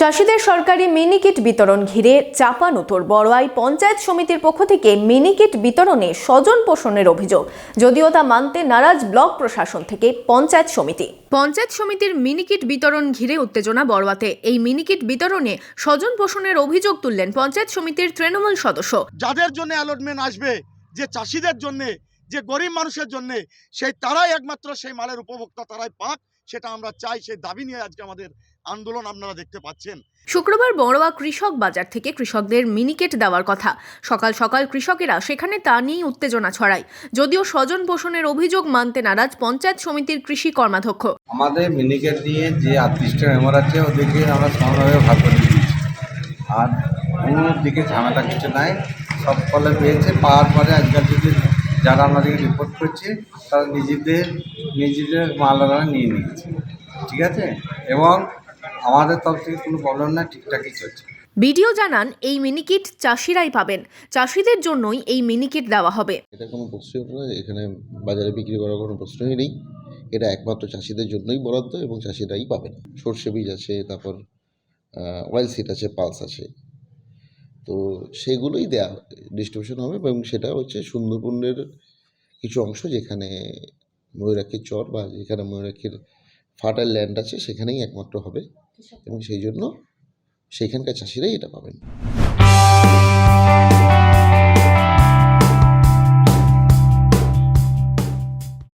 চাষিদের সরকারি মিনিকিট বিতরণ ঘিরে চাপানুতোর বড়াই পঞ্চায়েত সমিতির পক্ষ থেকে মিনিকিট বিতরণে স্বজন পোষণের অভিযোগ। যদিও তা মানতে নারাজ ব্লক প্রশাসন থেকে পঞ্চায়েত সমিতি। পঞ্চায়েত সমিতির মিনিকিট বিতরণ ঘিরে উত্তেজনা বড়ুয়াতে। এই মিনিকিট বিতরণে স্বজন পোষণের অভিযোগ তুললেন পঞ্চায়েত সমিতির তৃণমূল সদস্য। যাদের জন্য অ্যালটমেন্ট আসবে যে চাষিদের জন্য যে গরিব মানুষের জন্য সেই তারাই একমাত্র সেই মালের উপভোক্তা তারাই পাক সেটা আমরা চাই সেই দাবি নিয়ে আজকে আমাদের আন্দোলন আপনারা দেখতে পাচ্ছেন। শুক্রবার বড়োয়া কৃষক বাজার থেকে কৃষকদের মিনিকেট দেওয়ার কথা। সকাল সকাল কৃষকেরা সেখানে তা নিয়েই উত্তেজনা ছড়ায়। যদিও স্বজন পোষণের অভিযোগ মানতে নারাজ পঞ্চায়েত সমিতির কৃষি কর্মাধ্যক্ষ। আমাদের মিনিকেট দিয়ে যে আটত্রিশটা মেম্বার আছে ওদেরকে আমরা সমানভাবে ভাগ করে দিয়েছি। আর কোনো দিকে ঝামেলা কিছু নাই। সব ফলে পেয়েছে পাওয়ার পরে আজকাল যদি যারা আমাদেরকে রিপোর্ট করছে তারা নিজেদের নিজেদের মালারা নিয়ে নিয়েছে। ঠিক আছে? এবং আমাদের তরফ থেকে কোনো প্রবলেম না ঠিকঠাকই চলছে। বিডিও জানান এই মিনিকিট চাষিরাই পাবেন। চাষিদের জন্যই এই মিনিকিট দেওয়া হবে। এটা কোনো প্রশ্নই ওঠে না এখানে বাজারে বিক্রি করার কোনো প্রশ্নই নেই। এটা একমাত্র চাষিদের জন্যই বরাদ্দ এবং চাষিরাই পাবেন। সর্ষে বীজ আছে তারপর অয়েল সিড আছে পালস আছে। তো সেগুলোই দেয়া ডিস্ট্রিবিউশন হবে এবং সেটা হচ্ছে সুন্দরবনের কিছু অংশ যেখানে ময়ূরাক্ষীর চর বা যেখানে ময়ূরাক্ষীর ফার্টাইল ল্যান্ড আছে সেখানেই একমাত্র হবে এবং সেই জন্য সেইখানকার চাষিরাই এটা পাবেন।